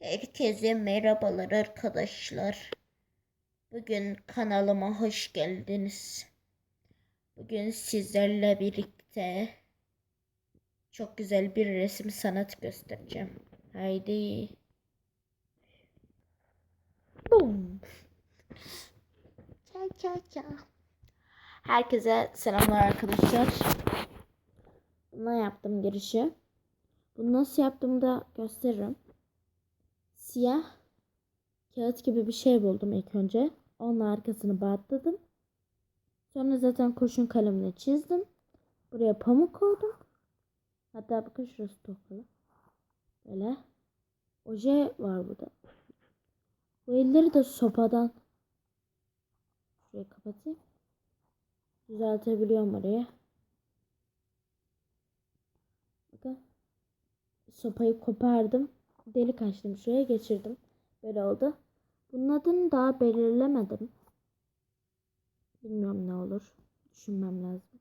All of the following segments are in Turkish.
Herkese merhabalar arkadaşlar. Bugün kanalıma hoş geldiniz. Bugün sizlerle birlikte çok güzel bir resim sanat göstereceğim. Haydi. Boom. Ça ça ça. Herkese selamlar arkadaşlar. Buna yaptım girişi. Bunu nasıl yaptığımı da gösteririm siyah kağıt gibi bir şey buldum ilk önce. Onun arkasını bantladım. Sonra zaten kurşun kalemle çizdim. Buraya pamuk koydum. Hatta bakın şurası tokalı. Böyle. Oje var burada. Bu elleri de sopadan şurayı kapatayım. Düzeltebiliyorum orayı. Bakın. Sopayı kopardım delik açtım. Şuraya geçirdim. Böyle oldu. Bunun adını daha belirlemedim. Bilmiyorum ne olur. Düşünmem lazım.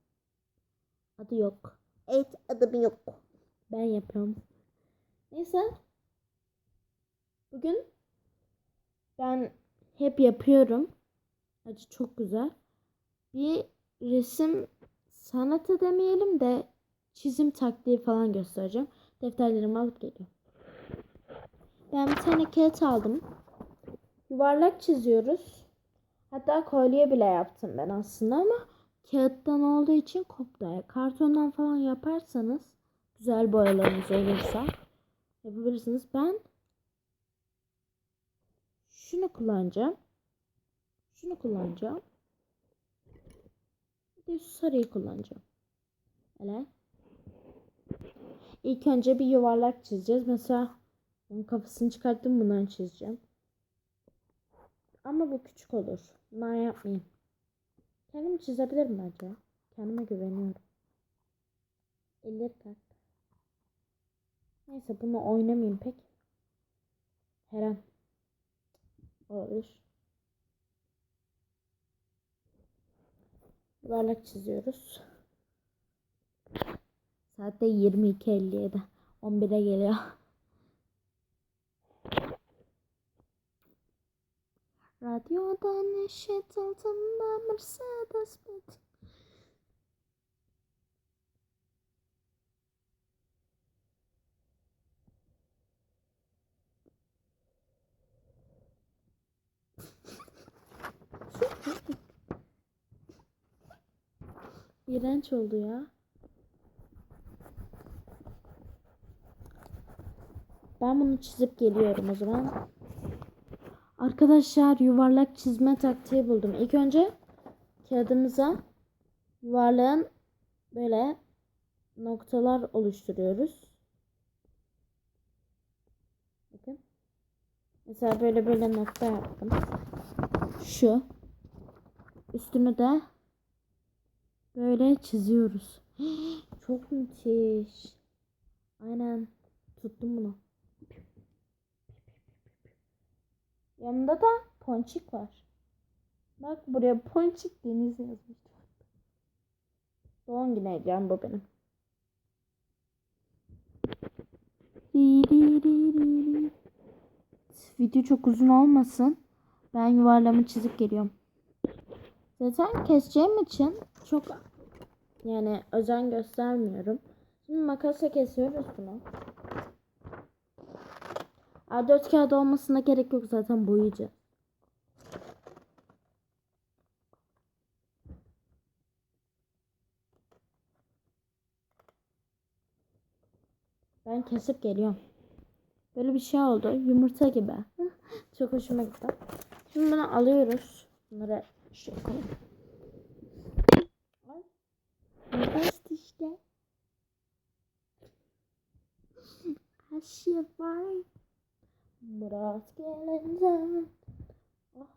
Adı yok. Evet adım yok. Ben yapıyorum. Neyse. Bugün ben hep yapıyorum. Acı çok güzel. Bir resim sanatı demeyelim de çizim taktiği falan göstereceğim. Defterlerimi alıp geliyorum. Ben bir tane kağıt aldım. Yuvarlak çiziyoruz. Hatta kolye bile yaptım ben aslında ama kağıttan olduğu için koptu. Kartondan falan yaparsanız güzel boyalarınız olursa yapabilirsiniz. Ben şunu kullanacağım. Şunu kullanacağım. Bir de sarıyı kullanacağım. Öyle. İlk önce bir yuvarlak çizeceğiz. Mesela onun kafasını çıkarttım bundan çizeceğim. Ama bu küçük olur. Ben yapmayayım. Kendim çizebilirim bence. Kendime güveniyorum. Elleri kalk. Neyse bunu oynamayayım pek. Her an. Olur. Yuvarlak çiziyoruz. Saatte 22.57. 11'e geliyor. Radyoda neşet altında Mercedes Benz. İğrenç oldu ya. Ben bunu çizip geliyorum o zaman. Arkadaşlar yuvarlak çizme taktiği buldum. İlk önce kağıdımıza yuvarlağın böyle noktalar oluşturuyoruz. Bakın. Mesela böyle böyle nokta yaptım. Şu. Üstünü de böyle çiziyoruz. Çok müthiş. Aynen. Tuttum bunu. Yanında da ponçik var. Bak buraya ponçik deniz yazmış. Doğum günü hediyem bu benim. Video çok uzun olmasın. Ben yuvarlamı çizip geliyorum. Zaten keseceğim için çok yani özen göstermiyorum. Şimdi makasla kesiyoruz bunu. A4 kağıdı olmasına gerek yok zaten boyayacağız. Ben kesip geliyorum. Böyle bir şey oldu. Yumurta gibi. Çok hoşuma gitti. Şimdi bunu alıyoruz. Bunları şey koyalım. Bast işte. Her şey var. Murat gelince. Oh.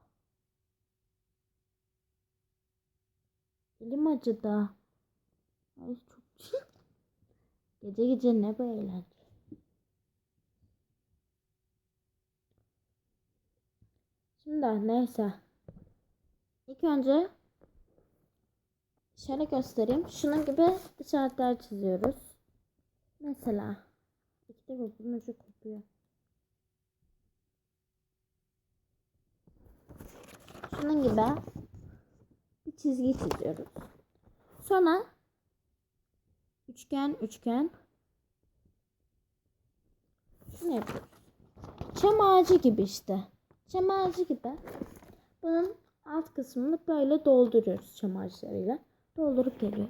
Elim acıdı. Ay çok Gece gece ne bu eğlence. Şimdi neyse. İlk önce şöyle göstereyim. Şunun gibi işaretler çiziyoruz. Mesela. İşte bu bunun ucu kopuyor. Bunun gibi bir çizgi çiziyoruz. Sonra üçgen üçgen şunu yapıyoruz. Çam ağacı gibi işte. Çam ağacı gibi. Bunun alt kısmını böyle dolduruyoruz çam ağaçlarıyla. Doldurup geliyor.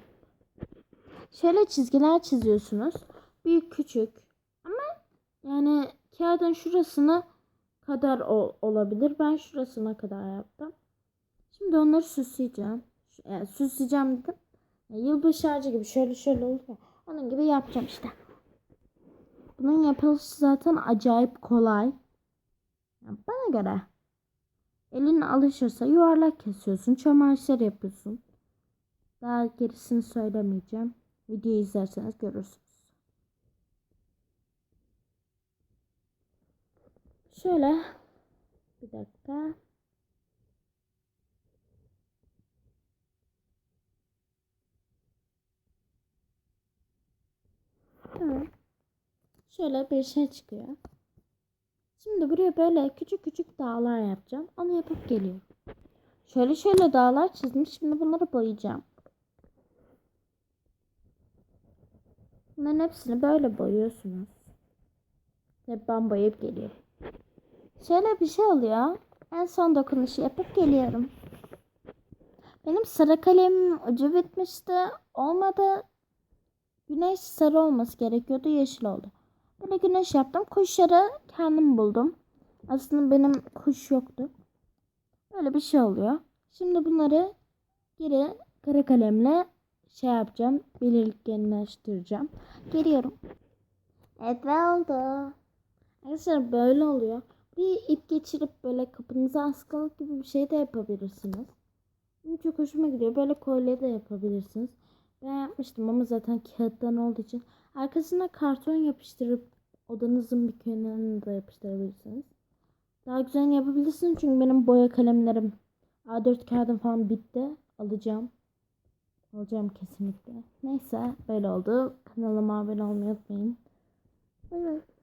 Şöyle çizgiler çiziyorsunuz. Büyük küçük. Ama yani kağıdın şurasına kadar ol- olabilir. Ben şurasına kadar yaptım. Şimdi onları süsleyeceğim. Yani süsleyeceğim dedim. Yılbaşı ağacı gibi şöyle şöyle olur ya. Onun gibi yapacağım işte. Bunun yapılışı zaten acayip kolay. Yani bana göre. Elin alışırsa yuvarlak kesiyorsun. Çam ağaçları yapıyorsun. Daha gerisini söylemeyeceğim. Videoyu izlerseniz görürsünüz. Şöyle bir dakika. Tamam. Şöyle bir şey çıkıyor. Şimdi buraya böyle küçük küçük dağlar yapacağım. Onu yapıp geliyorum. Şöyle şöyle dağlar çizdim. Şimdi bunları boyayacağım. Bunların hepsini böyle boyuyorsunuz. Ve ben boyayıp geliyorum. Şöyle bir şey oluyor. En son dokunuşu yapıp geliyorum. Benim sarı kalemim ucu bitmişti. Olmadı. Güneş sarı olması gerekiyordu. Yeşil oldu. Böyle güneş yaptım. Kuşları kendim buldum. Aslında benim kuş yoktu. Böyle bir şey oluyor. Şimdi bunları geri kara kalemle şey yapacağım. Belirginleştireceğim. Geliyorum. Evet ve oldu. Arkadaşlar böyle oluyor. Bir ip geçirip böyle kapınıza askılık gibi bir şey de yapabilirsiniz. Benim çok hoşuma gidiyor. Böyle kolye de yapabilirsiniz. Ben yapmıştım ama zaten kağıttan olduğu için. Arkasına karton yapıştırıp odanızın bir kenarına da yapıştırabilirsiniz. Daha güzel yapabilirsiniz çünkü benim boya kalemlerim A4 kağıdım falan bitti. Alacağım. Alacağım kesinlikle. Neyse böyle oldu. Kanalıma abone olmayı unutmayın. Evet.